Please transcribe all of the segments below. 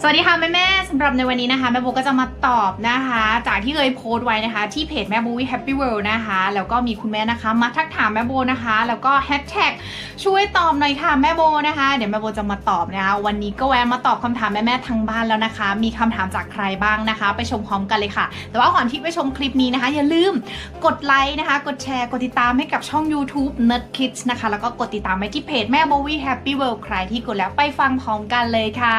สวัสดีค่ะแม่แม่สำหรับในวันนี้นะคะ แม่โบก็จะมาตอบนะคะ จากที่เคยโพสต์ไว้นะคะ ที่เพจแม่โบวิแฮปปี้เวิลด์นะคะ แล้วก็มีคุณแม่นะคะ มาทักถามแม่โบนะคะ แล้วก็แฮชแท็กช่วยตอบหน่อยค่ะแม่โบนะคะ เดี๋ยวแม่โบจะมาตอบนะคะ วันนี้ก็แวะมาตอบคำถามแม่แม่ทางบ้านแล้วนะคะ มีคำถามจากใครบ้างนะคะ ไปชมพร้อมกันเลยค่ะ แต่ว่าก่อนที่ไปชมคลิปนี้นะคะ อย่าลืมกดไลค์นะคะ กดแชร์กดติดตามให้กับช่อง YouTube Nerd Kids นะคะ แล้วก็กดติดตามไปที่เพจแม่โบวิแฮปปี้เวิลด์ใครที่กดแล้วไปฟังพร้อมกันเลยค่ะ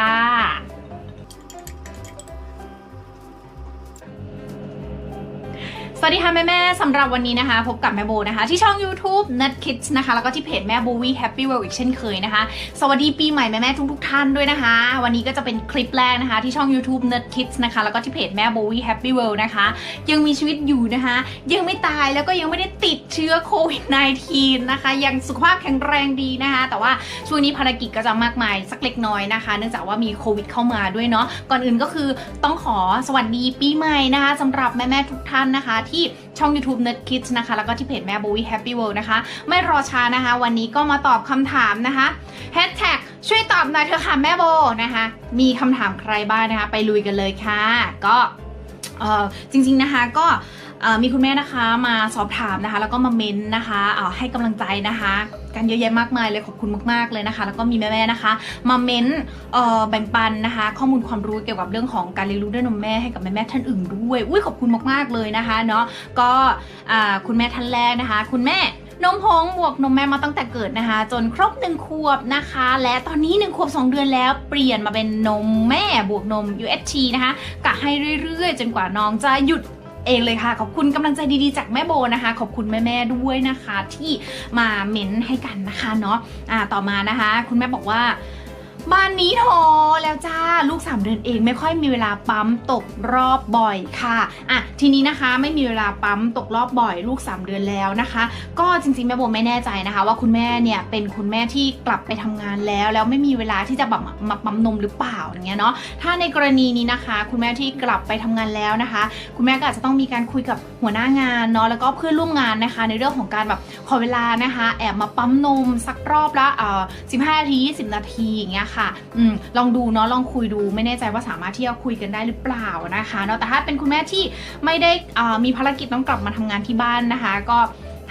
วัสดีค่ะแม่แม่สำหรับวันนี้นะคะ พบกับแม่โบนะคะ ที่ช่อง YouTube Nut Kids นะคะ แล้วก็ที่เพจแม่โบวี Happy World อีกเช่นเคยนะคะ สวัสดีปีใหม่แม่แม่ๆทุกท่านด้วยนะคะ วันนี้ก็จะเป็นคลิปแรกนะคะ ที่ช่อง YouTube Nut Kids นะคะ แล้วก็ที่เพจแม่โบวี Happy World นะคะ ยังมีชีวิตอยู่นะคะ ยังไม่ตายแล้วก็ยังไม่ได้ติดเชื้อโควิด -19 นะคะ ยังสุขภาพแข็งแรงดีนะคะ แต่ว่าช่วงนี้ภารกิจก็จะมากมายสักเล็กน้อยนะคะ เนื่องจากว่ามีโควิด เข้ามาด้วยเนาะ ก่อนอื่นก็คือต้องขอสวัสดีปีใหม่นะคะสำหรับแม่ๆทุกท่านนะคะทช่อง YouTube n e t Kids นะคะ แล้วก็ที่เพจแม่โบวี Happy World นะคะ ไม่รอช้านะคะ วันนี้ก็มาตอบคำถามนะคะ Hashtag ช่วยตอบหน่อยเถอะค่ะแม่โบนะคะ มีคำถามใครบ้างนะคะ ไปลุยกันเลยค่ะ ก็เออจริงๆนะคะก็ มีคุณแม่นะคะมาสอบถามนะคะ แล้วก็มาเม้นต์นะคะเอ่อให้กำลังใจนะคะกันเยอะแยะมากมายเลยขอบคุณมากๆเลยนะคะ แล้วก็มีแม่ๆนะคะ มาเม้นต์เอ่อแบ่งปันนะคะ ข้อมูลความรู้เกี่ยวกับเรื่องของการเลี้ยงลูกด้วยนมแม่ให้กับแม่ๆท่านอื่นด้วยอุ้ยขอบคุณมากๆเลยนะคะเนาะก็อ่าคุณแม่ท่านแรกนะคะ คุณแม่นมพงบวกนมแม่มาตั้งแต่เกิดนะคะ จนครบหนึ่งขวบนะคะ และตอนนี้1ขวบ2เดือนแล้วเปลี่ยนมาเป็นนมแม่บวกนม UHT นะคะกะให้เรื่อยๆ จนกว่าน้องจะหยุด เองเลยค่ะ ขอบคุณกำลังใจดีๆจากแม่โบนะคะ ขอบคุณแม่ๆด้วยนะคะ ที่มาเม้นให้กันนะคะเนาะอ่าต่อมานะคะ คุณแม่บอกว่า บ้านนี้ทอแล้วจ้าลูก 3 เดือนเองไม่ค่อยมีเวลาปั๊มตกรอบบ่อยค่ะอะทีนี้นะคะไม่มีเวลาปั๊มตกรอบบ่อย ลูก 3 เดือนแล้วนะคะ ก็จริงๆแม่โบไม่แน่ใจนะคะ ว่าคุณแม่เนี่ยเป็นคุณแม่ที่กลับไปทำงานแล้ว แล้วไม่มีเวลาที่จะแบบมาปั๊มนมหรือเปล่าอย่างเงี้ยเนาะถ้าในกรณีนี้นะคะ คุณแม่ที่กลับไปทำงานแล้วนะคะ คุณแม่ก็อาจจะต้องมีการคุยกับหัวหน้างานเนาะแล้วก็เพื่อนร่วมงานนะคะ ในเรื่องของการแบบขอเวลานะคะ แอบมาปั๊มนมสักรอบละเอ่อ15นาที20นาทีอย่างเงี้ยค่ะอลองดูเนาะลองคุยดูไม่แน่ใจว่าสามารถที่จะคุยกันได้หรือเปล่านะคะเนาะแต่ถ้าเป็นคุณแม่ที่ไม่ได้มีภารกิจต้องกลับมาทำงานที่บ้านนะคะ ก็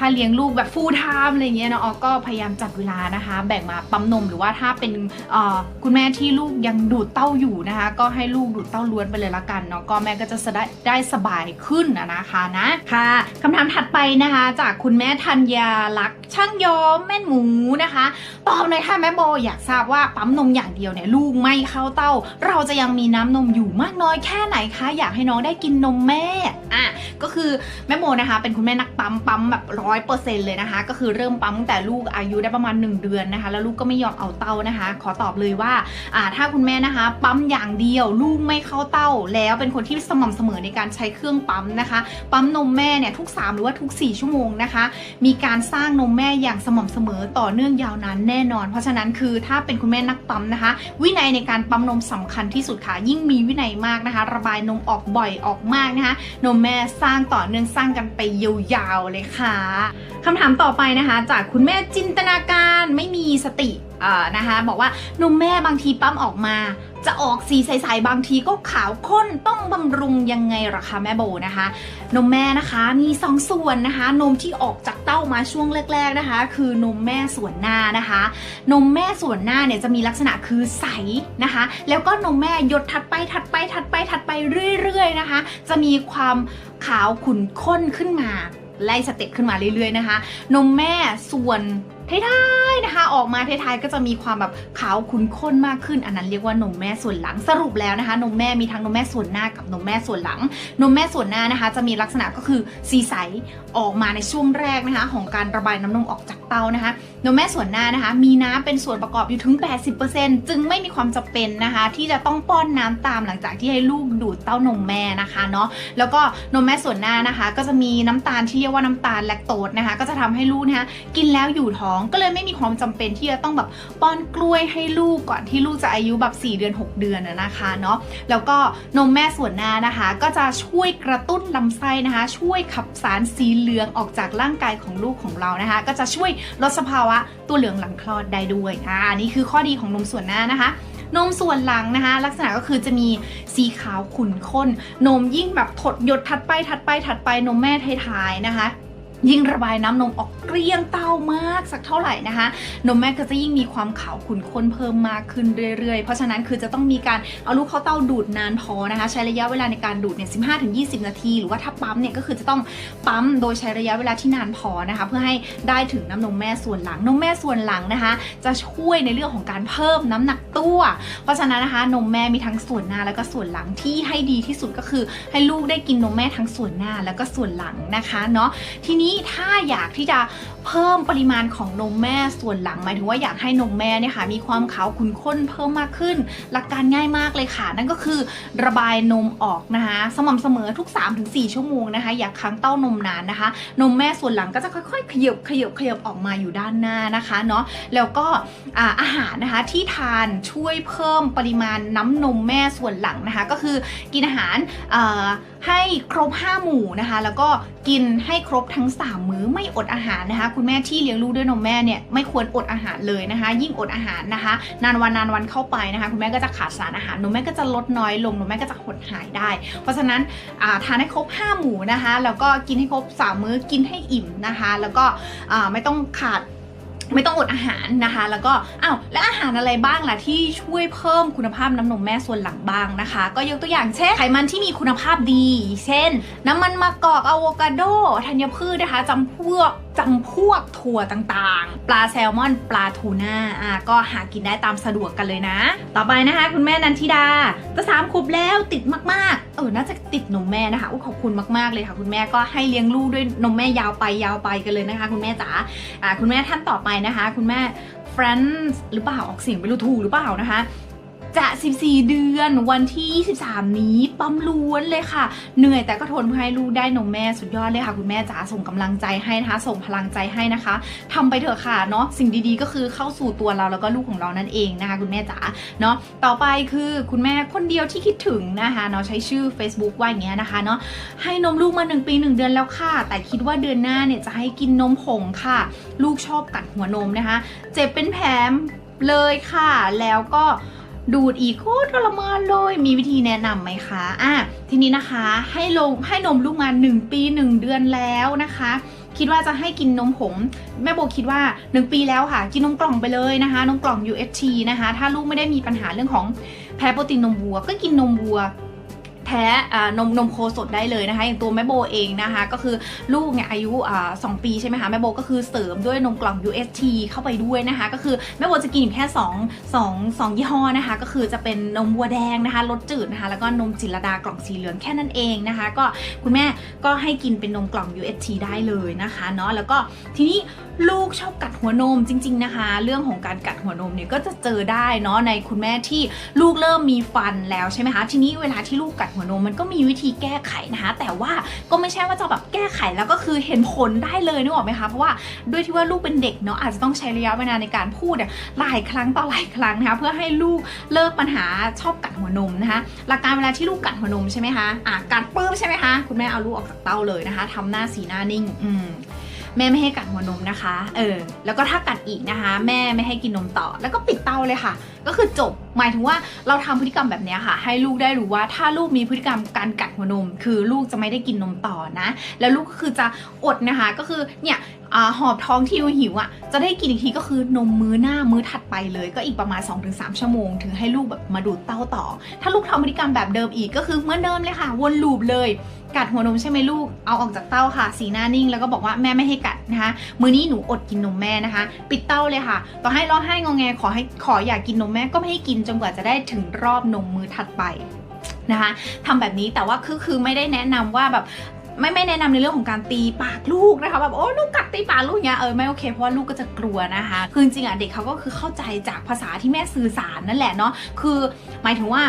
ถ้าเลี้ยงลูกแบบ full time อะไรเงี้ยเนาะออก็พยายามจัดเวลานะคะ แบ่งมาปั๊มนมหรือว่าถ้าเป็นเอ่อคุณแม่ที่ลูกยังดูดเต้าอยู่นะคะ ก็ให้ลูกดูดเต้าล้วนไปเลยละกันเนาะก็แม่ก็จะได้ได้สบายขึ้นนะนะคะนะค่ะคำถามถัดไปนะคะ จากคุณแม่ธัญญาลักษณ์ช่างย้อมแม่นหมูนะคะตอบหน่อยค่ะแม่โบอยากทราบว่าปั๊มนมอย่างเดียวเนี่ยลูกไม่เข้าเต้า เราจะยังมีน้ำนมอยู่มากน้อยแค่ไหนคะอยากให้น้องได้กินนมแม่อะก็คือแม่โบนะคะ เป็นคุณแม่นักปั๊มปั๊มแบบร้อยเปอร์เซ็นต์เลยนะคะ ก็คือเริ่มปั๊มตั้งแต่ลูกอายุได้ประมาณ 1 เดือนนะคะ แล้วลูกก็ไม่ยอมเอาเต้านะคะ ขอตอบเลยว่าอ่าถ้าคุณแม่นะคะ ปั๊มอย่างเดียวลูกไม่เข้าเต้า แล้วเป็นคนที่สม่ำเสมอในการใช้เครื่องปั๊มนะคะ ปั๊มนมแม่เนี่ยทุก 3 หรือว่าทุก 4 ชั่วโมงนะคะ มีการสร้างนมแม่อย่างสม่ำเสมอต่อเนื่องยาวนานแน่นอน เพราะฉะนั้นคือถ้าเป็นคุณแม่นักปั๊มนะคะ วินัยในการปั๊มนมสำคัญที่สุดค่ะ ยิ่งมีวินัยมากนะคะ ระบายนมออกบ่อยออกมากนะคะ นมแม่สร้างต่อเนื่องสร้างกันไปยาวๆเลยค่ะคำถามต่อไปนะคะ จากคุณแม่จินตนาการไม่มีสตินะคะ บอกว่านมแม่บางทีปั๊มออกมา จะออกสีใสๆบางทีก็ขาวข้นต้องบำรุงยังไงหรอคะแม่โบนะคะ นมแม่นะคะมีสองส่วนนะคะ นมที่ออกจากเต้ามาช่วงแรก ๆนะคะ คือนมแม่ส่วนหน้านะคะ นมแม่ส่วนหน้าเนี่ยจะมีลักษณะคือใสนะคะ แล้วก็นมแม่หยดถัดไปถัดไปถัดไปถัดไปเรื่อย ๆ นะคะ จะมีความขาวขุ่นข้นขึ้นมา ไล่สเต็ปขึ้นมาเรื่อยๆนะคะ นมแม่ส่วน ท้ายๆนะคะ ออกมาท้ายๆก็จะมีความแบบขาวขุ่นข้นมากขึ้น อันนั้นเรียกว่านมแม่ส่วนหลังสรุปแล้วนะคะ นมแม่มีทั้งนมแม่ส่วนหน้ากับนมแม่ส่วนหลัง นมแม่ส่วนหน้านะคะ จะมีลักษณะก็คือสีใสออกมาในช่วงแรกนะคะ ของการระบายน้ำนมออกจากเต้านะคะ นมแม่ส่วนหน้านะคะ มีน้ำเป็นส่วนประกอบอยู่ถึง 80%จึงไม่มีความจำเป็นนะคะ ที่จะต้องป้อนน้ำตามหลังจากที่ให้ลูกดูดเต้านมแม่นะคะเนาะแล้วก็นมแม่ส่วนหน้านะคะ ก็จะมีน้ำตาลที่เรียกว่าน้ำตาลแลคโตสนะคะ ก็จะทำให้ลูกนะคะกินแล้วอยู่ท้องก็เลยไม่มีความจำเป็นที่จะต้องแบบป้อนกล้วยให้ลูกก่อนที่ลูกจะอายุแบบ 4 เดือน 6 เดือนนะคะเนาะแล้วก็นมแม่ส่วนหน้านะคะ ก็จะช่วยกระตุ้นลำไส้นะคะ ช่วยขับสารสีเหลืองออกจากร่างกายของลูกของเรานะคะ ก็จะช่วยลดสภาวะตัวเหลืองหลังคลอดได้ด้วยอ่าอันนี่คือข้อดีของนมส่วนหน้านะคะนมส่วนหลังนะคะ ลักษณะก็คือจะมีสีขาวขุ่นข้น นมยิ่งแบบถดหยดถัดไปถัดไปถัดไปนมแม่ท้ายๆนะคะ ยิ่งระบายน้ำนมออกเกลี้ยงเต้ามากสักเท่าไหร่นะคะ นมแม่ก็จะยิ่งมีความขาวขุ่นข้นเพิ่มมากขึ้นเรื่อยๆ เพราะฉะนั้นคือจะต้องมีการเอาลูกเข้าเต้าดูดนานพอนะคะ ใช้ระยะเวลาในการดูดเนี่ย15-20 นาที หรือว่าถ้าปั๊มเนี่ยก็คือจะต้องปั๊มโดยใช้ระยะเวลาที่นานพอนะคะ เพื่อให้ได้ถึงน้ำนมแม่ส่วนหลังนมแม่ส่วนหลังนะคะ จะช่วยในเรื่องของการเพิ่มน้ำหนักตัว เพราะฉะนั้นนะคะนมแม่มีทั้งส่วนหน้าแล้วก็ส่วนหลังที่ให้ดีที่สุดก็คือ ให้ลูกได้กินนมแม่ทั้งส่วนหน้าแล้วก็ส่วนหลังนะคะเนาะทีนี้ถ้าอยากที่จะ เพิ่มปริมาณของนมแม่ส่วนหลังหมายถึงว่าอยากให้นมแม่เนี่ยค่ะมีความขาวขุ่นข้นเพิ่มมากขึ้น หลักการง่ายมากเลยค่ะ นั่นก็คือระบายนมออกนะคะ สม่ำเสมอทุก 3-4 ชั่วโมงนะคะ อย่าค้างเต้านมนานนะคะ นมแม่ส่วนหลังก็จะค่อยๆ ขยับขยับขยับออกมาอยู่ด้านหน้านะคะเนาะแล้วก็อาหารนะคะที่ทานช่วยเพิ่มปริมาณน้ำนมแม่ส่วนหลังนะคะ ก็คือกินอาหารให้ครบ 5 หมู่นะคะ แล้วก็กินให้ครบทั้ง 3 มื้อไม่อดอาหารนะคะคุณแม่ที่เลี้ยงลูกด้วยนมแม่เนี่ยไม่ควรอดอาหารเลยนะคะ ยิ่งอดอาหารนะคะ นานวันนานวันเข้าไปนะคะ คุณแม่ก็จะขาดสารอาหารนมแม่ก็จะลดน้อยลงนมแม่ก็จะหดหายได้ เพราะฉะนั้นทานให้ครบ 5 หมู่นะคะ แล้วก็กินให้ครบ3มื้อกินให้อิ่มนะคะ แล้วก็ไม่ต้องขาดไม่ต้องอดอาหารนะคะ แล้วก็อ้าวแล้วอาหารอะไรบ้างล่ะที่ช่วยเพิ่มคุณภาพน้ำนมแม่ส่วนหลังบ้างนะคะ ก็ยกตัวอย่างเช่นไขมันที่มีคุณภาพดี เช่น น้ำมันมะกอกอะโวคาโดธัญพืชนะคะจำพ วกจำพวกถั่วต่างๆ ปลาแซลมอนปลาทูน่าอะก็หากินได้ตามสะดวกกันเลยนะ ต่อไปนะคะ คุณแม่นันทิดาจะสามขวบแล้วติดมากๆ เออน่าจะติดนมแม่นะคะอุ๊ยขอบคุณมากๆเลยค่ะ คุณแม่ก็ให้เลี้ยงลูกด้วยนมแม่ยาวไปยาวไปกันเลยนะคะ คุณแม่จ๋าอ่าคุณแม่ท่านต่อไปนะคะ คุณแม่ France หรือเปล่าออกเสียงไม่รู้ถูกหรือเปล่านะคะ จะ 14 เดือนวันที่ 23 นี้ปั๊มล้วนเลยค่ะ เหนื่อยแต่ก็ทนเพื่อให้ลูกได้นมแม่สุดยอดเลยค่ะคุณแม่จ๋าส่งกำลังใจให้นะคะ ส่งพลังใจให้นะคะทำไปเถอะค่ะเนาะสิ่งดีๆ ก็คือเข้าสู่ตัวเราแล้วก็ลูกของเรานั่นเองนะคะ คุณแม่จ๋าเนาะต่อไปคือคุณแม่คนเดียวที่คิดถึงนะคะเนาะใช้ชื่อ Facebook ว่าอย่างเงี้ยนะคะเนาะให้นมลูกมา 1 ปี 1 เดือนแล้วค่ะ แต่คิดว่าเดือนหน้าเนี่ยจะให้กินนมผงค่ะ ลูกชอบกัดหัวนมนะคะ เจ็บเป็นแผลเลยค่ะแล้วก็ ดูดอีกโคตรทรมานเลย มีวิธีแนะนำไหมคะอะทีนี้นะคะให้ลงให้นมลูกมา 1 ปี 1 เดือนแล้วนะคะ คิดว่าจะให้กินนมผงแม่โบคิดว่า 1 ปีแล้วค่ะ กินนมกล่องไปเลยนะคะ นมกล่อง UHT นะคะ ถ้าลูกไม่ได้มีปัญหาเรื่องของแพ้โปรตีนนมวัว ก็กินนมวัว แท้นมนมโคสดได้เลยนะคะอย่างตัวแม่โบเองนะคะ ก็คือลูกเนี่ยอายุสองปีใช่ไหมคะแม่โบก็คือเสริมด้วยนมกล่อง UST เข้าไปด้วยนะคะ ก็คือแม่โบจะกินอยู่แค่2 2 2ยี่ห้อนะคะ ก็คือจะเป็นนมวัวแดงนะคะรสจืดนะคะ แล้วก็นมจิรดากล่องสีเหลืองแค่นั้นเองนะคะ ก็คุณแม่ก็ให้กินเป็นนมกล่อง UST ได้เลยนะคะเนาะแล้วก็ทีนี้ ลูกชอบกัดหัวนมจริง ๆนะคะ เรื่องของการกัดหัวนมเนี่ยก็จะเจอได้เนาะในคุณแม่ที่ลูกเริ่มมีฟันแล้วใช่ไหมคะทีนี้เวลาที่ลูกกัดหัวนมมันก็มีวิธีแก้ไขนะคะ แต่ว่าก็ไม่ใช่ว่าจะแบบแก้ไขแล้วก็คือเห็นผลได้เลยนึกออกไหมคะเพราะว่าด้วยที่ว่าลูกเป็นเด็กเนาะอาจจะต้องใช้ระยะเวลาในการพูดเนี่ยหลายครั้งต่อหลายครั้งนะคะเพื่อให้ลูกเลิกปัญหาชอบกัดหัวนมนะคะ หลักการเวลาที่ลูกกัดหัวนมใช่ไหมคะอะกัดปื้มใช่ไหมคะคุณแม่เอาลูกออกจากเต้าเลยนะคะทำหน้าสีหน้านิ่งอืม แม่ไม่ให้กัดหัวนมนะคะ เออ แล้วก็ถ้ากัดอีกนะคะ แม่ไม่ให้กินนมต่อ แล้วก็ปิดเตาเลยค่ะ ก็คือจบ หมายถึงว่าเราทำพฤติกรรมแบบนี้ค่ะ ให้ลูกได้รู้ว่าถ้าลูกมีพฤติกรรมการกัดหัวนม คือลูกจะไม่ได้กินนมต่อนะ แล้วลูกก็คือจะอดนะคะ ก็คือเนี่ย อหอบท้องที่หิวอะจะได้กินอีกทีก็คือนมมื้อหน้ามื้อถัดไปเลย ก็อีกประมาณ 2-3 ชั่วโมง ถึงให้ลูกแบบมาดูดเต้าต่อ ถ้าลูกทำพฤติกรรมแบบเดิมอีกก็คือเหมือนเดิมเลยค่ะ วนลูปเลย กัดหัวนมใช่ไหมลูกเอาออกจากเต้าค่ะ สีหน้านิ่งแล้วก็บอกว่าแม่ไม่ให้กัดนะคะมื้อนี้หนูอดกินนมแม่นะคะ ปิดเต้าเลยค่ะ ต่อให้ร้องไห้งอแงขอให้ขออยากกินนมแม่ก็ไม่ให้กินจนกว่าจะได้ถึงรอบนมมือถัดไปนะคะทำแบบนี้แต่ว่าคือคือไม่ได้แนะนำว่าแบบ ไม่ไม่แนะนำในเรื่องของการตีปากลูกนะคะแบบโอ้ลูกกัดตีปากลูกเงี้ยเออไม่โอเคเพราะว่าลูกก็จะกลัวนะคะคือจริงๆอะเด็กเขาก็คือเข้าใจจากภาษาที่แม่สื่อสารนั่นแหละเนาะคือหมายถึงว่า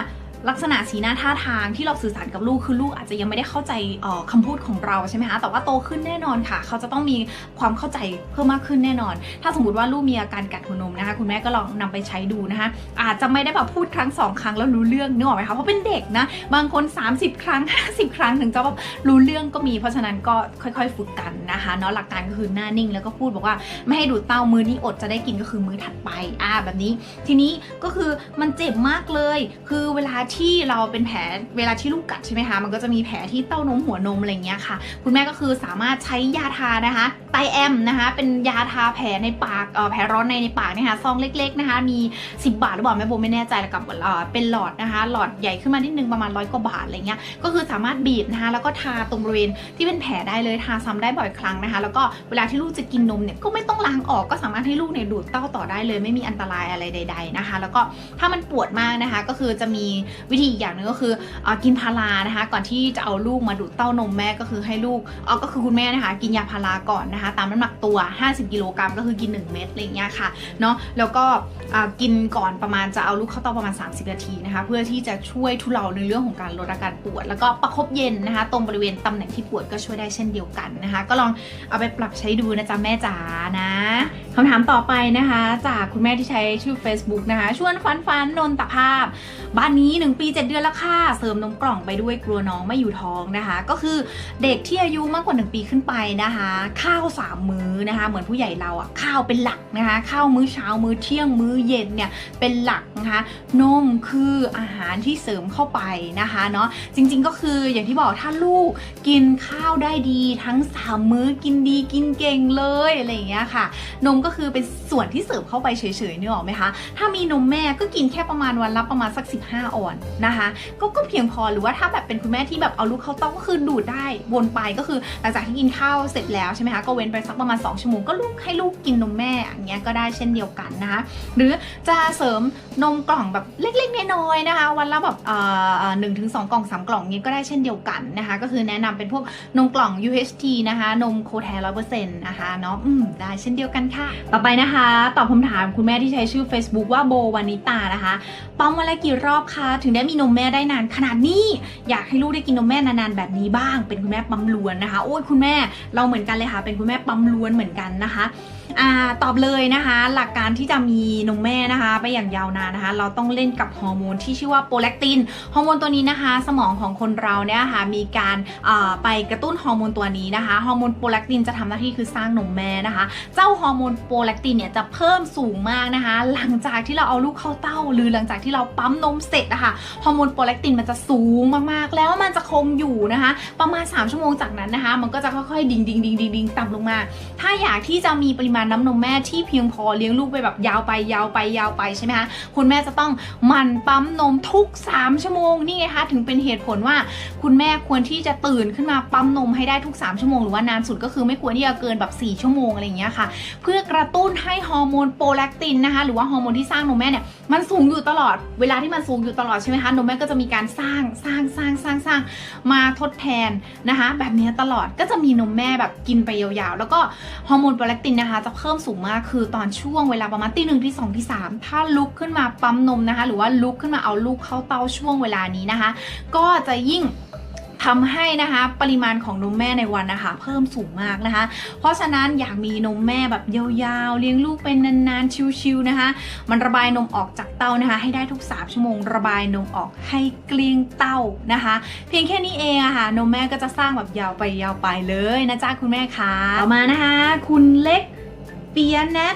ลักษณะสีหน้าท่าทางที่เราสื่อสารกับลูกคือลูกอาจจะยังไม่ได้เข้าใจออคำพูดของเราใช่ไหมคะแต่ว่าโตขึ้นแน่นอนค่ะ เขาจะต้องมีความเข้าใจเพิ่มมากขึ้นแน่นอน ถ้าสมมติว่าลูกมีอาการกัดหัวนมนะคะคุณแม่ก็ลองนำไปใช้ดูนะคะ อาจจะไม่ได้แบบพูดครั้งสองครั้งแล้วรู้เรื่องนึกออกไหมคะเพราะเป็นเด็กนะบางคน 30 ครั้ง 50 ครั้งถึงจะแบบรู้เรื่องก็มี เพราะฉะนั้นก็ค่อยๆ ฝึกกันนะคะเนาะหลักการก็คือหน้านิ่งแล้วก็พูดบอกว่าไม่ให้ดูดเต้ามือนี้อดจะได้กินก็คือมือถัดไปอ่าแบบนี้ ทีนี้ก็คือมันเจ็บมากเลย คือเวลาที่เราเป็นแผลเวลาที่ลูกกัดใช่ไหมคะ มันก็จะมีแผลที่เต้านมหัวนมอะไรเงี้ยค่ะ คุณแม่ก็คือสามารถใช้ยาทานะคะไตแอมนะคะ เป็นยาทาแผลในปากแผลร้อนในในปากนี่ยค่ะซองเล็กๆนะคะ มี 10 บาทหรือเปล่าแม่โบไม่แน่ใจแล้วกับเป็นหลอดนะคะ หลอดใหญ่ขึ้นมานิดนึงประมาณร้อยกว่าบาทอะไรเงี้ย ก็คือสามารถบีบนะคะ แล้วก็ทาตรงบริเวณที่เป็นแผลได้เลยทาซ้ำได้บ่อยครั้งนะคะ แล้วก็เวลาที่ลูกจะกินนมเนี่ยก็ไม่ต้องล้างออกก็สามารถให้ลูกเนี่ยดูดเต้าต่อได้เลย ไม่มีอันตรายอะไรใด ๆนะคะ แล้วก็ถ้ามันปวดมากนะคะ ก็คือจะมีวิธีอีกอย่างหนึ่งก็คืออกินพารานะคะ ก่อนที่จะเอาลูกมาดูดเต้านมแม่ก็คือให้ลูกเออก็คือคุณแม่นะคะ กินยาพาราก่อนนะคะ ตามน้ำหนักตัว 50 กิโลกรัมก็คือกิน 1 เม็ดอะไรอย่างเงี้ยค่ะเนาะแล้วก็กินก่อนประมาณจะเอาลูกเข้าเต้าประมาณ 30 นาทีนะคะ เพื่อที่จะช่วยทุเลาในเรื่องของการลดอาการปวด แล้วก็ประคบเย็นนะคะ ตรงบริเวณตำแหน่งที่ปวดก็ช่วยได้เช่นเดียวกันนะคะ ก็ลองเอาไปปรับใช้ดูนะจ๊ะแม่จ๋านะ คำถามต่อไปนะคะ จากคุณแม่ที่ใช้ชื่อ Facebook นะคะ ชวนฟันฟันนนตภาพ บ้านนี้ 1 ปี 7 เดือนแล้วค่ะ เสริมนมกล่องไปด้วยกลัวน้องไม่อยู่ท้องนะคะ ก็คือเด็กที่อายุมากกว่า 1 ปีขึ้นไปนะคะ ข้าว 3 มื้อนะคะ เหมือนผู้ใหญ่เราอะข้าวเป็นหลักนะคะ ข้าวมื้อเช้ามื้อเที่ยงมื้อเย็นเนี่ยเป็นหลักนะคะ นมคืออาหารที่เสริมเข้าไปนะคะเนาะจริงๆก็คืออย่างที่บอกถ้าลูกกินข้าวได้ดีทั้ง 3 มื้อกินดีกินเก่งเลยอะไรอย่างเงี้ยค่ะนมก็คือเป็นส่วนที่เสริมเข้าไปเฉยๆนึกออกไหมคะถ้ามีนมแม่ก็กินแค่ประมาณวันละประมาณสัก 15ออนนะคะก็ก็เพียงพอหรือว่าถ้าแบบเป็นคุณแม่ที่แบบเอาลูกเข้าเต้าก็คือดูดได้วนไปก็คือหลังจากที่กินข้าวเสร็จแล้วใช่ไหมคะก็เว้นไปสักประมาณ 2 ชั่วโมงก็ลูกให้ลูกกินนมแม่อย่างเงี้ยก็ได้เช่นเดียวกันนะคะหรือจะเสริมนมกล่องแบบเล็กๆน้อยๆนะคะ วันละแบบเอ่อหนึ่งถึงสองกล่องสามกล่องนี้ก็ได้เช่นเดียวกันนะคะก็คือแนะนำเป็นพวกนมกล่อง UHT นะคะนมโคแทร้อยเปอร์เซ็นต์นะคะเนาะได้เช่นเดียวกันค่ะต่อไปนะคะ ตอบคำถามคุณแม่ที่ใช้ชื่อ Facebook ว่าโบวานิตานะคะปั๊มวันละกี่รอบคะถึงได้มีนมแม่ได้นานขนาดนี้ อยากให้ลูกได้กินนมแม่นานๆแบบนี้บ้าง เป็นคุณแม่ปั๊มล้วนนะคะ โอ้ยคุณแม่เราเหมือนกันเลยค่ะ เป็นคุณแม่ปั๊มล้วนเหมือนกันนะคะ อ่าตอบเลยนะคะ หลักการที่จะมีนมแม่นะคะ ไปอย่างยาวนานนะคะ เราต้องเล่นกับฮอร์โมนที่ชื่อว่าโปรแลคตินฮอร์โมนตัวนี้นะคะ สมองของคนเราเนี่ยค่ะมีการไปกระตุ้นฮอร์โมนตัวนี้นะคะฮอร์โมนโปรแลคตินจะทำหน้าที่คือสร้างนมแม่นะคะ เจ้าฮอร์โมนโปรแลคตินเนี่ยจะเพิ่มสูงมากนะคะ หลังจากที่เราเอาลูกเข้าเต้า หรือหลังจากที่เราปั๊มนมเสร็จนะคะฮอร์โมนโปรแลคตินมันจะสูงมากๆ แล้วมันจะคงอยู่นะคะ ประมาณ 3 ชั่วโมงจากนั้นนะคะ มันก็จะค่อยๆดิ่งดิ่งดิ่งดิ่งดิ่งต่ำลงมา ถ้าอยากที่จะมีปริมาณน้ำนมแม่ที่เพียงพอเลี้ยงลูกไปแบบยาวไปยาวไปยาวไปใช่ไหมคะคุณแม่จะต้องหมั่นปั๊มนมทุก 3 ชั่วโมงนี่ไงคะถึงเป็นเหตุผลว่าคุณแม่ควรที่จะตื่นขึ้นมาปั๊มนมให้ได้ทุก 3 ชั่วโมงหรือว่านานสุดก็คือไม่ควรที่จะเกินแบบ 4 ชั่วโมงอะไรอย่างเงี้ยค่ะ เพื่อกระตุ้นให้ฮอร์โมนโปรแลคตินนะคะหรือว่าฮอร์โมนที่สร้างนมแม่เนี่ยมันสูงอยู่ตลอดเวลาที่มันสูงอยู่ตลอดใช่ไหมคะนมแม่ก็จะมีการสร้างสร้างสร้างสร้างสร้างมาทดแทนนะคะ แบบนี้ตลอดก็จะมีนมแม่แบบกินไปยาวๆ แล้วก็ฮอร์โมนโปรแลคตินนะคะจะเพิ่มสูงมากคือตอนช่วงเวลาประมาณตีหนึ่งที่สองที่สามถ้าลุกขึ้นมาปั๊มนมนะคะ หรือว่าลุกขึ้นมาเอาลูกเข้าเต้าช่วงเวลานี้นะคะ ก็จะยิ่งทำให้นะคะปริมาณของนมแม่ในวันนะคะ เพิ่มสูงมากนะคะ เพราะฉะนั้นอยากมีนมแม่แบบยาวๆ เลี้ยงลูกเป็นนานๆ ชิวๆนะคะ มันระบายนมออกจากเต้านะคะ ให้ได้ทุก3ชั่วโมง ระบายนมออกให้เกลี้ยงเต้านะคะ เพียงแค่นี้เองอะค่ะนมแม่ก็จะสร้างแบบยาวไปยาวไปเลยนะจ๊ะคุณแม่คะต่อมานะคะ คุณเล็ก ปียแนท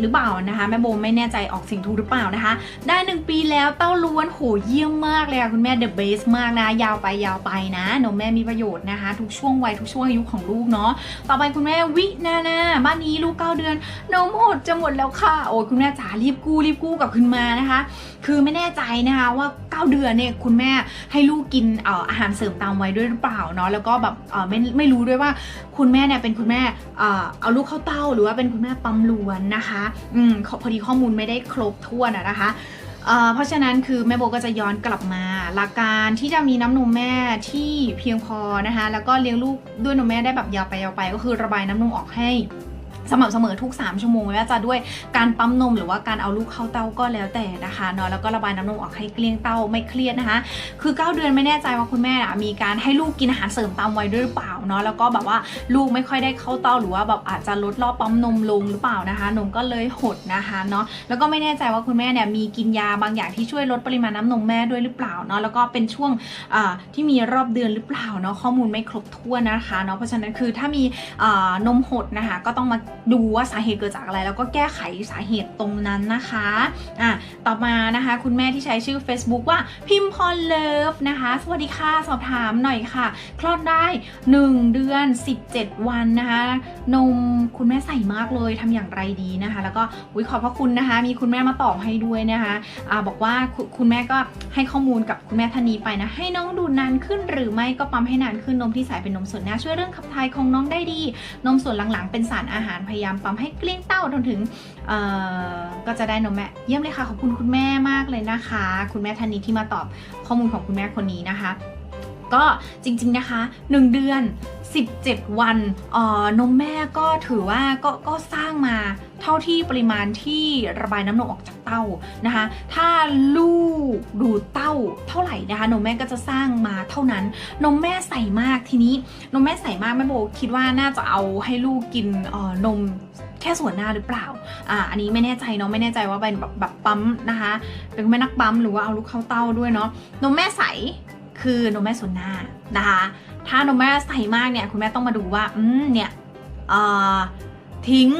หรือเปล่านะคะแม่โบไม่แน่ใจออกเสียงถูกหรือเปล่านะคะ ได้หนึ่งปีแล้วเต้าล้วนโหเยี่ยมมากเลยค่ะคุณแม่เดอะเบสมากนะ ยาวไปยาวไปนะนมแม่มีประโยชน์นะคะ ทุกช่วงวัยทุกช่วงอายุของลูกเนาะต่อไปคุณแม่วินานาบ้านนี้ลูก 9 เดือนนมหดจะหมดแล้วค่ะโอ้ยคุณแม่จ๋ารีบกู้รีบกู้กลับขึ้นมานะคะ คือไม่แน่ใจนะคะว่า 9 เดือนเนี่ยคุณแม่ให้ลูกกินออาหารเสริมตามวัยด้วยหรือเปล่าเนาะแล้วก็แบบไม่ไม่รู้ด้วยว่าคุณแม่เนี่ยเป็นคุณแม่เอ่อเอาลูกเข้าเต้าหรือว่าเป็นคุณแม่ปั๊มล้วนนะคะอืมขอพอดีข้อมูลไม่ได้ครบถ้วนอะนะคะเเพราะฉะนั้นคือแม่โบก็จะย้อนกลับมา หลักการที่จะมีน้ำนมแม่ที่เพียงพอนะคะ แล้วก็เลี้ยงลูกด้วยนมแม่ได้แบบยาวไปยาวไป ก็คือระบายน้ำนมออกให้สม่ำเสมอทุก 3 ชั่วโมงไม่ว่าจะด้วยการปั๊มนมหรือว่าการเอาลูกเข้าเต้าก็แล้วแต่นะคะเนาะแล้วก็ระบายน้ำนมออกให้เกลี้ยงเต้าไม่เครียดนะคะ คือ 9 เดือนไม่แน่ใจว่าคุณแม่อะมีการให้ลูกกินอาหารเสริมตามวัยด้วยหรือเปล่า เนาะแล้วก็แบบว่าลูกไม่ค่อยได้เข้าเต้าหรือว่าแบบอาจจะลดรอบปั๊มนมลงหรือเปล่านะคะนมก็เลยหดนะคะเนาะแล้วก็ไม่แน่ใจว่าคุณแม่เนี่ยมีกินยาบางอย่างที่ช่วยลดปริมาณน้ำนมแม่ด้วยหรือเปล่าเนาะแล้วก็เป็นช่วงที่มีรอบเดือนหรือเปล่าเนาะข้อมูลไม่ครบถ้วนนะคะเนาะเพราะฉะนั้นคือถ้ามีนมหดนะคะก็ต้องมาดูว่าสาเหตุเกิดจากอะไร แล้วก็แก้ไขสาเหตุตรงนั้นนะคะอะต่อมานะคะ คุณแม่ที่ใช้ชื่อ Facebook ว่าพิมพรเลิฟนะคะ สวัสดีค่ะ สอบถามหน่อยค่ะ คลอดได้ 1เดือน 17 วันนะคะ นมคุณแม่ใส่มากเลยทำอย่างไรดีนะคะ แล้วก็วิขอบพระคุณนะคะ มีคุณแม่มาตอบให้ด้วยนะคะอาบอกว่าคุคุณแม่ก็ให้ข้อมูลกับคุณแม่ท่านนี้ไปนะ ให้น้องดูดนานขึ้นหรือไม่ก็ปั๊มให้นานขึ้นนมที่ใส่เป็นนมส่วนหน้าช่วยเรื่องขับถ่ายของน้องได้ดี นมส่วนหลังๆ เป็นสารอาหารพยายามปั๊มให้เกลี้ยงเต้าจนถึงก็จะได้นมแม่เยี่ยมเลยค่ะขอบคุณคุณแม่มากเลยนะคะ คุณแม่ท่านนี้ที่มาตอบข้อมูลของคุณแม่คนนี้นะคะ ก็จริงๆนะคะ 1 เดือน 17 วันออนมแม่ก็ถือว่าก็ก็สร้างมาเท่าที่ปริมาณที่ระบายน้ำนมออกจากเต้านะคะ ถ้าลูกดูดเต้าเท่าไหร่นะคะนมแม่ก็จะสร้างมาเท่านั้น นมแม่ใส่มากทีนี้นมแม่ใส่มากแม่โบคิดว่าน่าจะเอาให้ลูกกินออนมแค่ส่วนหน้าหรือเปล่า อ่า อันนี้ไม่แน่ใจเนาะ ไม่แน่ใจว่าเป็นแบบแบบปั๊มนะคะ เป็นแม่นักปั๊มหรือว่าเอาลูกเข้าเต้าด้วยเนาะ นมแม่ใส คือ นมแม่ส่วนหน้านะคะ ถ้านมแม่ใสมากเนี่ยคุณแม่ต้องมาดูว่า อืมเนี่ยทิ้ง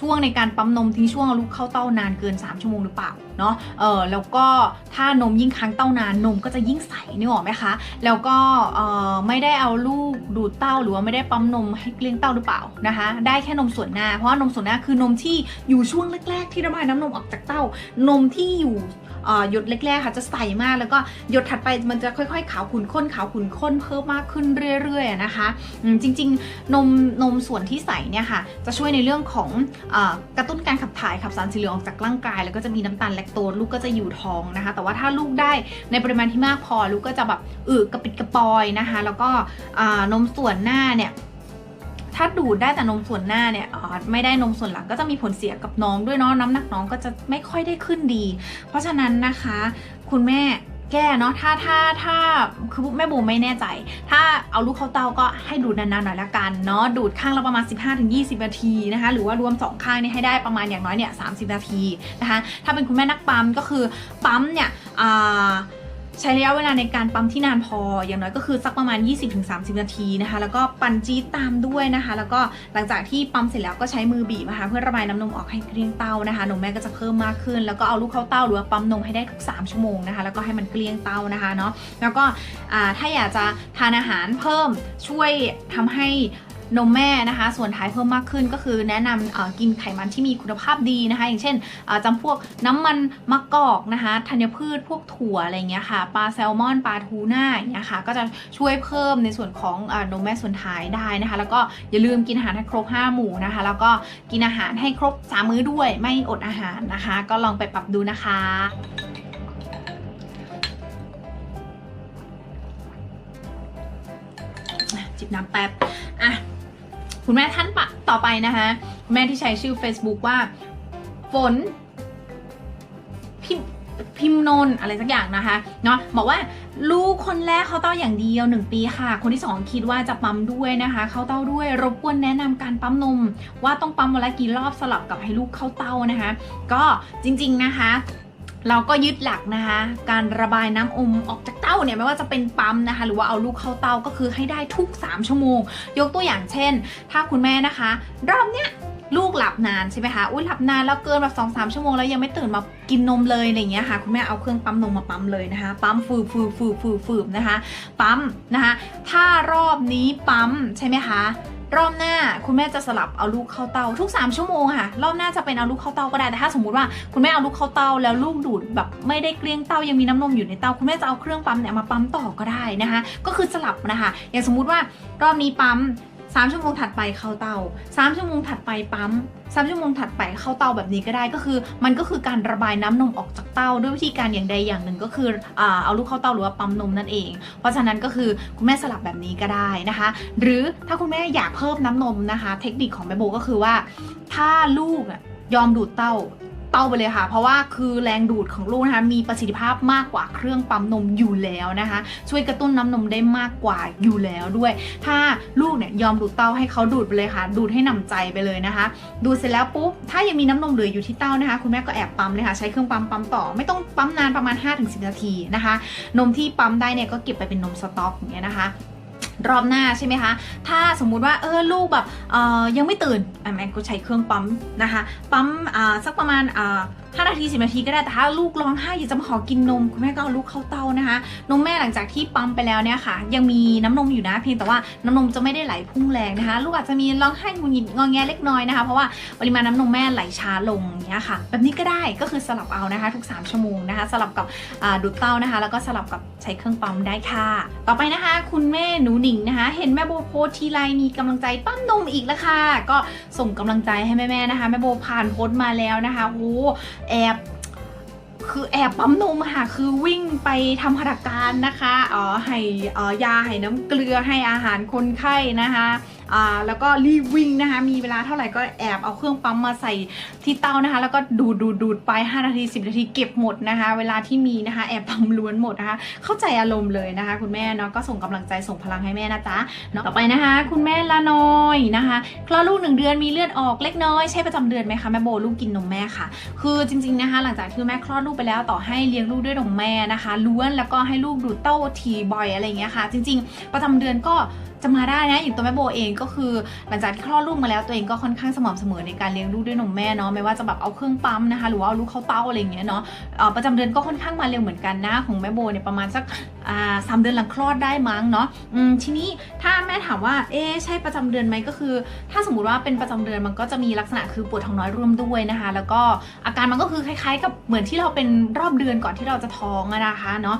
ช่วงในการปั๊มนมทิ้งช่วงลูกเข้าเต้านานเกิน 3 ชั่วโมงหรือเปล่าเนาะเออแล้วก็ถ้านมยิ่งค้างเต้านานนมก็จะยิ่งใสนึกออไหมคะ แล้วก็เออไม่ได้เอาลูกดูดเต้าหรือว่าไม่ได้ปั๊มนมให้เลี้ยงเต้าหรือเปล่านะคะ ได้แค่นมส่วนหน้าเพราะว่านมส่วนหน้าคือนมที่อยู่ช่วงแรกๆ ที่ระบายน้ำนมออกจากเต้า นมที่อยู่ หยดแรกๆค่ะจะใสมาก แล้วก็หยดถัดไปมันจะค่อยๆ ขาวขุ่นข้นขาวขุ่นข้นเพิ่มมากขึ้นเรื่อยๆนะคะจริงๆนมนมส่วนที่ใสเนี่ยค่ะจะช่วยในเรื่องของอกระตุ้นการขับถ่ายขับสารสีเหลืองออกจากร่างกาย แล้วก็จะมีน้ำตาลแลคโตสลูกก็จะอยู่ท้องนะคะ แต่ว่าถ้าลูกได้ในปริมาณที่มากพอลูกก็จะแบบอึกระปิดกระปอยนะคะ แล้วก็นมส่วนหน้าเนี่ย ถ้าดูดได้แต่นมส่วนหน้าเนี่ยไม่ได้นมส่วนหลังก็จะมีผลเสียกับน้องด้วยเนาะน้ำหนักน้องก็จะไม่ค่อยได้ขึ้นดี เพราะฉะนั้นนะคะ คุณแม่แก้เนาะถ้าถ้าถ้าคือแม่บูไม่แน่ใจ ถ้าเอาลูกเข้าเตาก็ให้ดูดนานๆหน่อยละกันเนาะดูดข้างละประมาณ 15-20 นาทีนะคะ หรือว่ารวม 2 ข้างนี่ให้ได้ประมาณอย่างน้อยเนี่ย30 นาทีนะคะ ถ้าเป็นคุณแม่นักปั๊มก็คือปั๊มเนี่ยอ่า ใช้ระยะเวลาในการปั๊มที่นานพอ อย่างน้อยก็คือสักประมาณ 20-30 นาทีนะคะ แล้วก็ปั่นจี๊ดตามด้วยนะคะ แล้วก็หลังจากที่ปั๊มเสร็จแล้วก็ใช้มือบีบนะคะ เพื่อระบายน้ำนมออกให้เกลี้ยงเต้านะคะนมแม่ก็จะเพิ่มมากขึ้น แล้วก็เอาลูกเข้าเต้าหรือว่าปั๊มนมให้ได้ทุก 3 ชั่วโมงนะคะ แล้วก็ให้มันเกลี้ยงเต้านะคะเนาะแล้วก็ถ้าอยากจะทานอาหารเพิ่มช่วยทำให้ นมแม่นะคะ ส่วนท้ายเพิ่มมากขึ้นก็คือแนะนำกินไขมันที่มีคุณภาพดีนะคะ อย่างเช่นอ่าจำพวกน้ำมันมะกอกนะคะธัญพืชพวกถั่วอะไรเงี้ยค่ะปลาแซลมอนปลาทูน่าอย่างเงี้ยค่ะก็จะช่วยเพิ่มในส่วนของอนมแม่ส่วนท้ายได้นะคะ แล้วก็อย่าลืมกินอาหารให้ครบ 5 หมู่นะคะ แล้วก็กินอาหารให้ครบ3มื้อด้วย ไม่อดอาหารนะคะ ก็ลองไปปรับดูนะคะจิบน้ำแป๊บ อะ คุณแม่ท่านปะต่อไปนะคะแม่ที่ใช้ชื่อ Facebook ว่า ฝนพิมพิมพ์นนอะไรสักอย่างนะคะเนาะบอกว่าลูกคนแรกเขาเต้าอย่างเดียว 1 ปีค่ะ คนที่ 2 คิดว่าจะปั๊มด้วยนะคะเขาเต้าด้วยรบกวนแนะนำการปั๊มนม ว่าต้องปั๊มวันละกี่รอบสลับกับให้ลูกเข้าเต้านะคะ ก็จริงๆนะคะ เราก็ยึดหลักนะคะ การระบายน้ำอมออกจากเต้าเนี่ยไม่ว่าจะเป็นปั๊มนะคะ หรือว่าเอาลูกเข้าเต้าก็คือให้ได้ทุก 3 ชั่วโมง ยกตัวอย่างเช่น ถ้าคุณแม่นะคะ รอบเนี้ยลูกหลับนานใช่ไหมคะ อุ้ยหลับนานแล้วเกินแบบสองสามชั่วโมงแล้วยังไม่ตื่นมากินนมเลยอะไรเงี้ยค่ะ คุณแม่เอาเครื่องปั๊มนมมาปั๊มเลยนะคะ ปั๊มฟืบฟืบฟืบฟืบฟืบนะคะ ปั๊มนะคะ ถ้ารอบนี้ปั๊มใช่ไหมคะ รอบหน้าคุณแม่จะสลับเอาลูกเข้าเตาทุก 3 ชั่วโมงค่ะ รอบหน้าจะเป็นเอาลูกเข้าเตาก็ได้แต่ถ้าสมมุติว่าคุณแม่เอาลูกเข้าเตาแล้วลูกดูดแบบไม่ได้เกลี้ยงเตายังมีน้ำนมอยู่ในเตาคุณแม่จะเอาเครื่องปั๊มเนี่ยมาปั๊มต่อก็ได้นะคะ ก็คือสลับนะคะ อย่างสมมุติว่ารอบนี้ปั๊ม 3ชั่วโมงถัดไปเข้าเตา3ชั่วโมงถัดไปปั๊ม3ชั่วโมงถัดไปเข้าเตาแบบนี้ก็ได้ก็คือ มันก็คือการระบายน้ำนมออกจากเตาด้วยวิธีการอย่างใดอย่างหนึ่งก็คือเอาลูกเข้าเตาหรือว่าปั๊มนมนั่นเอง เพราะฉะนั้นก็คือคุณแม่สลับแบบนี้ก็ได้นะคะ หรือถ้าคุณแม่อยากเพิ่มน้ำนมนะคะ เทคนิคของแม่โบก็คือว่า ถ้าลูกยอมดูดเต้า เต้าไปเลยค่ะ เพราะว่าคือแรงดูดของลูกนะคะมีประสิทธิภาพมากกว่าเครื่องปั๊มนมอยู่แล้วนะคะ ช่วยกระตุ้นน้ำนมได้มากกว่าอยู่แล้วด้วย ถ้าลูกเนี่ยยอมดูดเต้าให้เขาดูดไปเลยค่ะ ดูดให้หนำใจไปเลยนะคะ ดูดเสร็จแล้วปุ๊บถ้ายังมีน้ำนมเหลืออยู่ที่เต้านะคะ คุณแม่ก็แอบปั๊มเลยค่ะใช้เครื่องปั๊มปั๊มต่อไม่ต้องปั๊มนานประมาณ 5-10 นาทีนะคะ นมที่ปั๊มได้เนี่ยก็เก็บไปเป็นนมสต๊อกอย่างเงี้ยนะคะ รอบหน้าใช่ไหมคะ ถ้าสมมุติว่าเออลูกแบบเออยังไม่ตื่นอะแม่ก็ใช้เครื่องปั๊มนะคะ ปั๊มสักประมาณ ห้านาทีสินาทีก็ได้แต่ถ้าลูกร้องไห้อยากจะมาขอกินนม คุณแม่ก็เอาลูกเข้าเต้านะคะ นมแม่หลังจากที่ปั๊มไปแล้วเนี่ยค่ะ ยังมีน้ำนมอยู่นะ เพียงแต่ว่าน้ำนมจะไม่ได้ไหลพุ่งแรงนะคะ ลูกอาจจะมีร้องไห้งุนงิดงอแงเล็กน้อยนะคะ เพราะว่าปริมาณน้ำนมแม่ไหลช้าลงเงี้ยค่ะ แบบนี้ก็ได้ก็คือสลับเอานะคะ ทุก 3 ชั่วโมงนะคะ สลับกับดูดเต้านะคะ แล้วก็สลับกับใช้เครื่องปั๊มได้ค่ะ ต่อไปนะคะ คุณแม่หนูหนิงนะคะ เห็นแม่โบโพสทีไรมีกำลังใจปั้มนมอีกแล้วค่ะ ก็ส่งกำลังใจให้แม่ๆนะคะ แม่โบผ่านโพสมาแล้วนะคะโอ้แอบคือแอบปั๊มนมค่ะ คือวิ่งไปทำหัตการนะคะ อ๋อให้อ๋อยาให้น้ำเกลือให้อาหารคนไข้นะคะ แล้วก็รีบวิ่งนะคะ มีเวลาเท่าไหร่ก็แอบเอาเครื่องปั๊มมาใส่ที่เต้านะคะ แล้วก็ดูดดูดดูดไป 5 นาที 10 นาทีเก็บหมดนะคะ เวลาที่มีนะคะ แอบปั๊มล้วนหมดนะคะ เข้าใจอารมณ์เลยนะคะ คุณแม่เนาะก็ส่งกำลังใจส่งพลังให้แม่นะจ๊ะเนาะต่อไปนะคะ คุณแม่ละน้อยนะคะคลอดลูกหนึ่งเดือนมีเลือดออกเล็กน้อยใช่ประจำเดือนไหมคะแม่โบลูกกินนมแม่ค่ะ คือจริงๆนะคะ หลังจากที่แม่คลอดลูกไปแล้วต่อให้เลี้ยงลูกด้วยนมแม่นะคะล้วนแล้วก็ให้ลูกดูดเต้าทีบ่อยอะไรอย่างเงี้ยค่ะ จริง ๆ ประจำเดือนก็ จะมาได้นะอย่างตัวแม่โบเองก็คือหลังจากที่คลอดลูกมาแล้วตัวเองก็ค่อนข้างสม่ำเสมอในการเลี้ยงลูกด้วยนมแม่เนาะไม่ว่าจะแบบเอาเครื่องปั๊มนะคะหรือว่าเอาลูกเข้าเต้าอะไรอย่างเงี้ยเนาะประจำเดือนก็ค่อนข้างมาเร็วเหมือนกันนะของแม่โบเนี่ยประมาณสักสามเดือนหลังคลอดได้มั้งเนาะทีนี้ถ้าแม่ถามว่าเอ๊ใช่ประจำเดือนไหมก็คือ ถ้าสมมติว่าเป็นประจำเดือนมันก็จะมีลักษณะคือปวดท้องน้อยร่วมด้วยนะคะ แล้วก็อาการมันก็คือคล้ายๆ กับเหมือนที่เราเป็นรอบเดือนก่อนที่เราจะท้องนะคะเนาะ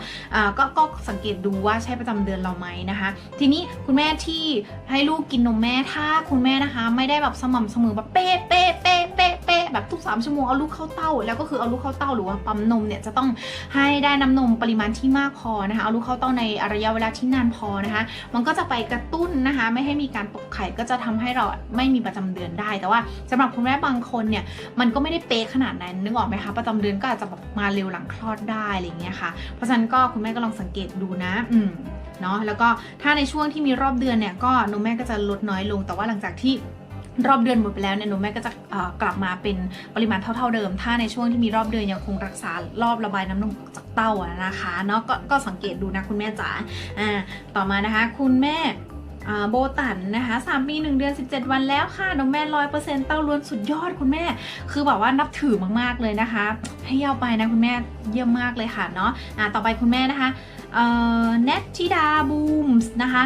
ก็ก็สังเกตดูว่าใช่ประจำเดือนเราไหมนะคะ ทีนี้คุณแม่ที่ให้ลูกกินนมแม่ถ้าคุณแม่นะคะ ไม่ได้แบบสม่ำเสมอแบบเป๊ะเป๊ะเป๊ะเป๊ะเป๊ะแบบทุก 3 ชั่วโมงเอาลูกเข้าเต้า แล้วก็คือเอาลูกเข้าเต้าหรือว่าปั๊มนมเนี่ยจะต้องให้ได้น้ำนมปริมาณที่มากพอนะคะเอาลูกเข้าเต้าในระยะเวลาที่นานพอนะคะ มันก็จะไปกระตุ้นนะคะ ไม่ให้มีการตกไข่ก็จะทำให้เราไม่มีประจำเดือนได้ แต่ว่าสำหรับคุณแม่บางคนเนี่ยมันก็ไม่ได้เป๊ะขนาดนั้นนึกออกไหมคะประจำเดือนก็อาจจะแบบมาเร็วหลังคลอดได้อะไรอย่างเงี้ยค่ะ เพราะฉะนั้นก็คุณแม่ก็ลองสังเกตดูนะ อืม เนาะแล้วก็ถ้าในช่วงที่มีรอบเดือนเนี่ยก็นมแม่ก็จะลดน้อยลง แต่ว่าหลังจากที่รอบเดือนหมดไปแล้วเนี่ยนมแม่ก็จะกลับมาเป็นปริมาณเท่า ๆเดิม ถ้าในช่วงที่มีรอบเดือนยังคงรักษารอบระบายน้ำนมจากเต้าอะนะคะเนาะก็ก็สังเกตดูนะคุณแม่จ๋าอ่าต่อมานะคะ คุณแม่โบตันนะคะ3ปี1เดือน 17 วันแล้วค่ะนมแม่ร้อยเปอร์เซ็นต์เต้าล้วนสุดยอดคุณแม่ คือแบบว่านับถือมากๆเลยนะคะ ให้ยาวไปนะคุณแม่เยี่ยมมากเลยค่ะเนาะอ่าต่อไปคุณแม่นะคะ เนทธิดาบูมส์นะคะ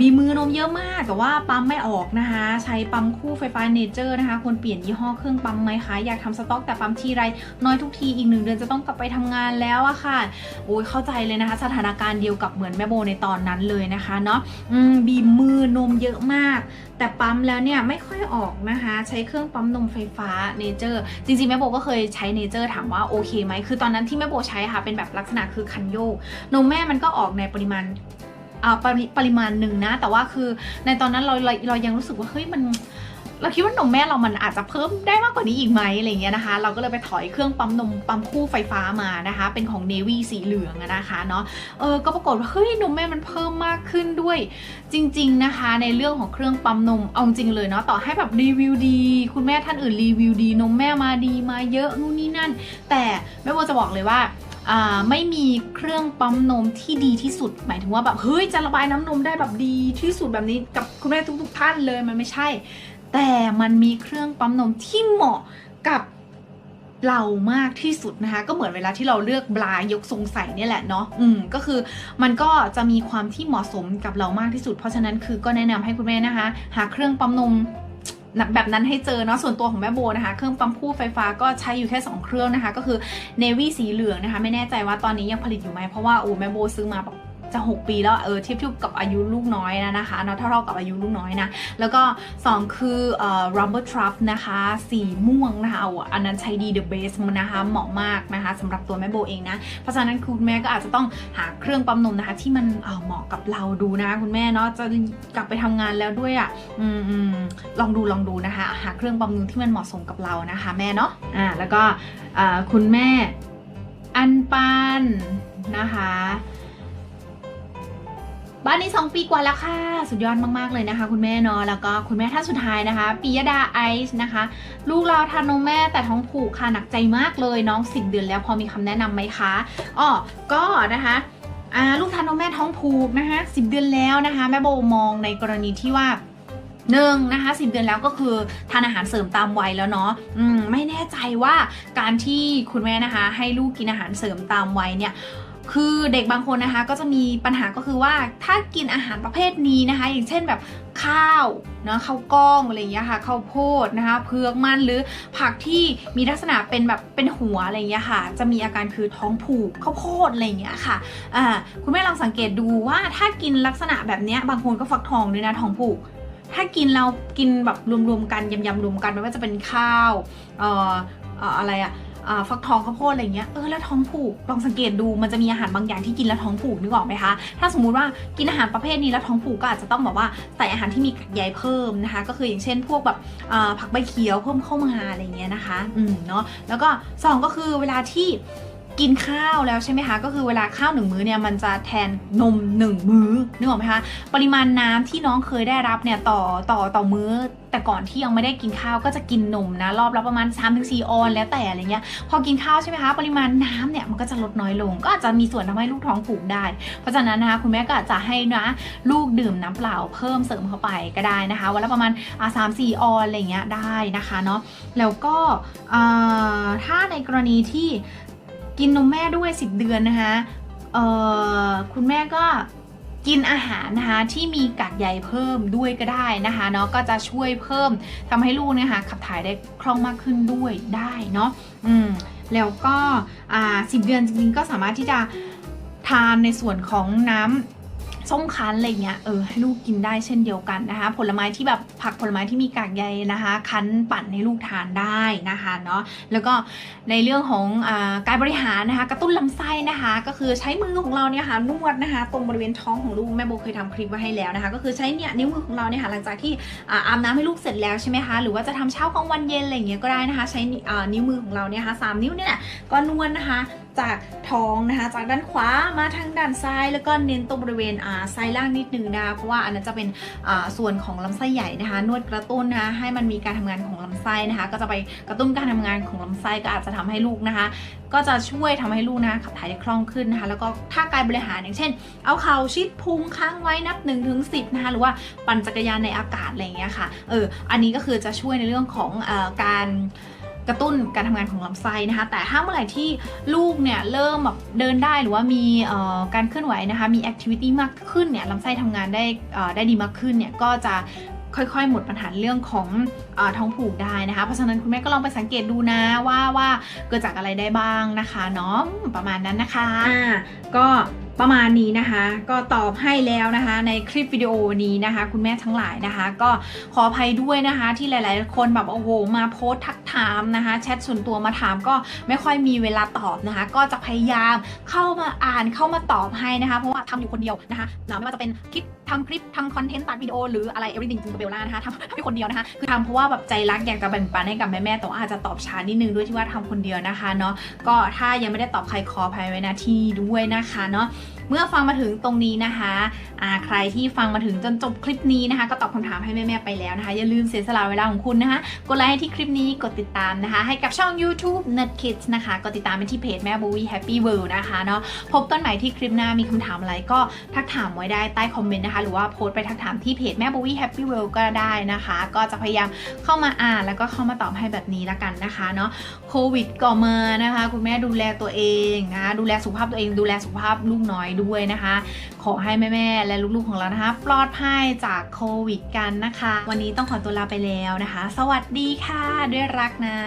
มีมือนมเยอะมากแต่ว่าปั๊มไม่ออกนะคะ ใช้ปั๊มคู่ไฟฟ้าเนเจอร์นะคะควรเปลี่ยนยี่ห้อเครื่องปั๊มไหมคะอยากทำสต็อกแต่ปั๊มทีไรน้อยทุกทีอีกหนึ่งเดือนจะต้องกลับไปทำงานแล้วอะค่ะโอ้ยเข้าใจเลยนะคะ สถานการณ์เดียวกับเหมือนแม่โบในตอนนั้นเลยนะคะเนาะบีมือนมเยอะมาก แต่ปั๊มแล้วเนี่ยไม่ค่อยออกนะคะ ใช้เครื่องปั๊มนมไฟฟ้าเนเจอร์จริงๆแม่โบก็เคยใช้เนเจอร์ถามว่าโอเคไหมคือตอนนั้นที่แม่โบใช้ค่ะเป็นแบบลักษณะคือคันโยกนมแม่มันก็ออกในปริมาณ ปริปริมาณหนึ่งนะ แต่ว่าคือในตอนนั้นเราเราเรายังรู้สึกว่าเฮ้ยมันเราคิดว่านมแม่เรามันอาจจะเพิ่มได้มากกว่านี้อีกไหมอะไรเงี้ยนะคะ เราก็เลยไปถอยเครื่องปั๊มนมปั๊มคู่ไฟฟ้ามานะคะ เป็นของ Navy สีเหลืองนะคะเนาะเออก็ปรากฏว่าเฮ้ยนมแม่มันเพิ่มมากขึ้นด้วย จริง ๆนะคะ ในเรื่องของเครื่องปั๊มนมเอาจริงเลยเนาะต่อให้แบบรีวิวดี คุณแม่ท่านอื่นรีวิวดี นมแม่มาดีมาเยอะนู่นนี่นั่น แต่แม่โบจะบอกเลยว่า ไม่มีเครื่องปั๊มนมที่ดีที่สุด หมายถึงว่าแบบเฮ้ยจะระบายน้ำนมได้แบบดีที่สุดแบบนี้กับคุณแม่ทุกๆท่านเลยมันไม่ใช่ แต่มันมีเครื่องปั๊มนมที่เหมาะกับเรามากที่สุดนะคะก็เหมือนเวลาที่เราเลือกบลายกทรงใส่เนี่ยแหละเนาะอืมก็คือมันก็จะมีความที่เหมาะสมกับเรามากที่สุด เพราะฉะนั้นคือก็แนะนำให้คุณแม่นะคะ หาเครื่องปั๊มนม แบบนั้นให้เจอเนาะส่วนตัวของแม่โบนะคะ เครื่องปั๊มคู่ไฟฟ้าก็ใช้อยู่แค่ 2 เครื่องนะคะ ก็คือ Navy สีเหลืองนะคะ ไม่แน่ใจว่าตอนนี้ยังผลิตอยู่ไหมเพราะว่าโอ้แม่โบซื้อมา จะ 6 ปีแล้วเออเทียบเทียบกับอายุลูกน้อยนะนะคะเนาะเท่าๆกับอายุลูกน้อยนะ แล้วก็ 2 คือเอ่อ rubber trap นะคะ สีม่วงนะคะอาอันนั้นใช้ดี the best นะคะเหมาะมากนะคะสำหรับตัวแม่โบเองนะ เพราะฉะนั้นคุณแม่ก็อาจจะต้องหาเครื่องปั๊มนมนะคะ ที่มันเอ่อเหมาะกับเราดูนะคุณแม่เนาะจะกลับไปทำงานแล้วด้วยอะ่ะอืมอืมลองดูลองดูนะคะ หาเครื่องปั๊มนมที่มันเหมาะสมกับเรานะคะแม่เนาะอ่าแล้วก็อ่าคุณแม่อันปันนะคะ บ้านนี้ 2 ปีกว่าแล้วค่ะ สุดยอดมาก ๆ เลยนะคะ คุณแม่เนาะแล้วก็คุณแม่ท่านสุดท้ายนะคะปิยดาไอซ์นะคะ ลูกเราทานนมแม่แต่ท้องผูกค่ะหนักใจมากเลยน้อง 10 เดือนแล้วพอมีคำแนะนำไหมคะอ๋อก็นะคะอ่าลูกทานนมแม่ท้องผูกนะคะ10เดือนแล้วนะคะ แม่โบมองในกรณีที่ว่าหนึ่งนะคะสิบเดือนแล้วก็คือทานอาหารเสริมตามวัยแล้วเนาะอืมไม่แน่ใจว่าการที่คุณแม่นะคะ ให้ลูกกินอาหารเสริมตามวัยเนี่ย คือเด็กบางคนนะคะก็จะมีปัญหาก็คือว่าถ้ากินอาหารประเภทนี้นะคะ อย่างเช่นแบบข้าวเนาะข้าวกล้องอะไรอย่างเงี้ยค่ะข้าวโพดนะคะเพือกมันหรือผักที่มีลักษณะเป็นแบบเป็นหัวอะไรอย่างเงี้ยค่ะ จะมีอาการคือท้องผูกข้าวโพดอะไรอย่างเงี้ยค่ะอ่าคุณแม่ลองสังเกตดูว่าถ้ากินลักษณะแบบเนี้ยบางคนก็ฟักทองด้วยนะท้องผูกถ้ากินเรากินแบบรวมๆกันยำๆรวมกันไม่ว่าจะเป็นข้าวเอ่อเอ่ออะไรอะอ่า ฟักทองข้าวโพดอะไรเงี้ยเออแล้วท้องผูกลองสังเกตดูมันจะมีอาหารบางอย่างที่กินแล้วท้องผูกนึกออกไหมคะถ้าสมมุติว่ากินอาหารประเภทนี้แล้วท้องผูกก็อาจจะต้องแบบว่าใส่อาหารที่มีกากใยเพิ่มนะคะ ก็คืออย่างเช่น พวกแบบผักใบเขียวเพิ่มเข้ามาอะไรเงี้ยนะคะอืมเนาะแล้วก็สองก็คือเวลาที่ กินข้าวแล้วใช่ไหมคะ ก็คือเวลาข้าวหนึ่งมื้อเนี่ยมันจะแทนนมหนึ่งมื้อนึกออกไหมคะ ปริมาณน้ำที่น้องเคยได้รับเนี่ยต่อต่อต่อมื้อ แต่ก่อนที่ยังไม่ได้กินข้าวก็จะกินนมนะรอบละประมาณ 3-4 ออน แล้วแต่อะไรเงี้ยพอกินข้าวใช่ไหมคะ ปริมาณน้ำเนี่ยมันก็จะลดน้อยลง ก็อาจจะมีส่วนทำให้ลูกท้องผูกได้ เพราะฉะนั้นนะคะคุณแม่ก็อาจจะให้นะลูกดื่มน้ำเปล่าเพิ่มเสริมเข้าไปก็ได้นะคะวันละประมาณอ่สามสี่ออนอะไรเงี้ยได้นะคะเนาะแล้วก็ถ้าในกรณีที่ กินนมแม่ด้วย 10 เดือนนะคะคุณแม่ก็กินอาหารนะคะที่มีกากใยเพิ่มด้วยก็ได้นะคะเนาะก็จะช่วยเพิ่มทำให้ลูกเนะคะขับถ่ายได้คล่องมากขึ้นด้วยได้เนาะอืมแล้วก็อ่าสิบเดือนจริงๆก็สามารถที่จะทานในส่วนของน้ำ ส้มคั้นอะไรเงี้ยเออให้ลูกกินได้เช่นเดียวกันนะคะ ผลไม้ที่แบบผักผลไม้ที่มีกากใยนะคะ คั้นปั่นให้ลูกทานได้นะคะเนาะแล้วก็ในเรื่องของอการบริหารนะคะ กระตุ้นลำไส้นะคะ ก็คือใช้มือของเราเนี่ยค่ะนวดนะคะ ตรงบริเวณท้องของลูกแม่โบเคยทำคลิปไว้ให้แล้วนะคะ ก็คือใช้เนี่ยนิ้วมือของเราเนี่ยค่ะหลังจากที่อาอาบน้ำให้ลูกเสร็จแล้วใช่ไหมคะหรือว่าจะทำเช้ากลางวันเย็นอะไรเงี้ยก็ได้นะคะ ใช้นิ้วมือของเราเนี่ยค่ะสามนิ้วเนี่ยก็นวดนะคะ จากท้องนะคะจากด้านขวามาทางด้านซ้าย แล้วก็เน้นตรงบริเวณอ่าซ้ายล่างนิดนึงนะคะเพราะว่าอันนั้นจะเป็นอ่าส่วนของลำไส้ใหญ่นะคะ นวดกระตุ้นนะคะให้มันมีการทำงานของลำไส้นะคะ ก็จะไปกระตุ้นการทำงานของลำไส้ก็อาจจะทำให้ลูกนะคะ ก็จะช่วยทำให้ลูกนะคะขับถ่ายได้คล่องขึ้นนะคะ แล้วก็ถ้าการบริหารอย่างเช่น เอาเข่าชิดพุงค้างไว้นับ1นถึงสินะคะหรือว่าปั่นจักรยานในอากาศอะไรอย่างเงี้ยค่ะเอออันนี้ก็คือจะช่วยในเรื่องของอการ กระตุ้นการทำงานของลำไส้นะคะ แต่ถ้าเมื่อไหร่ที่ลูกเนี่ยเริ่มแบบเดินได้หรือว่ามีการเคลื่อนไหวนะคะ มีแอคทิวิตี้มากขึ้นเนี่ยลำไส้ทำงานได้ได้ดีมากขึ้นเนี่ยก็จะค่อยๆ หมดปัญหาเรื่องของออท้องผูกได้นะคะ เพราะฉะนั้นคุณแม่ก็ลองไปสังเกตดูนะว่าว่าเกิดจากอะไรได้บ้างนะคะเนาะประมาณนั้นนะคะอ่าก็ ประมาณนี้นะคะ ก็ตอบให้แล้วนะคะ ในคลิปวิดีโอนี้นะคะ คุณแม่ทั้งหลายนะคะ ก็ขออภัยด้วยนะคะ ที่หลาย ๆ คนแบบโอ้โหมาโพสทักถามนะคะแชทส่วนตัวมาถามก็ไม่ค่อยมีเวลาตอบนะคะ ก็จะพยายามเข้ามาอ่านเข้ามาตอบให้นะคะ เพราะว่าทำอยู่คนเดียวนะคะไม่ว่าจะเป็นคลิป ทำคลิปทำคอนเทนต์ตัดวิดีโอหรืออะไร everything จิงกับเบลล่านะคะทำที่คนเดียวนะคะ คือทำเพราะว่าแบบใจรักอยากจะแบ่งปันให้กับแม่ๆแต่ว่าอาจจะตอบช้านิดนึงด้วยที่ว่าทำคนเดียวนะคะเนาะก็ถ้ายังไม่ได้ตอบใครขออภัยไว้นะที่นี้ด้วยนะคะเนาะ เมื่อฟังมาถึงตรงนี้นะคะอ่าใครที่ฟังมาถึงจนจบคลิปนี้นะคะ ก็ตอบคำถามให้แม่ๆไปแล้วนะคะ อย่าลืมเสียสละเวลาของคุณนะคะ กดไลค์ให้ที่คลิปนี้กดติดตามนะคะ ให้กับช่อง YouTube Nerd Kids นะคะ กดติดตามไปที่เพจแม่บูวี่ Happy World นะคะเนาะพบต้นใหม่ที่คลิปหน้ามีคำถามอะไรก็ทักถามไว้ได้ใต้คอมเมนต์นะคะ หรือว่าโพสต์ไปทักถามที่เพจแม่บูวี่ Happy World ก็ได้นะคะ ก็จะพยายามเข้ามาอ่านแล้วก็เข้ามาตอบให้แบบนี้ละกันนะคะเนาะโควิดก็มานะคะ คุณแม่ดูแลตัวเองนะคะดูแลสุขภาพตัวเองดูแลสุขภาพลูกน้อยด้วยนะคะ ขอให้แม่ๆและลูกๆของเรานะคะ ปลอดภัยจากโควิดกันนะคะ วันนี้ต้องขอตัวลาไปแล้วนะคะ สวัสดีค่ะ ด้วยรักนะ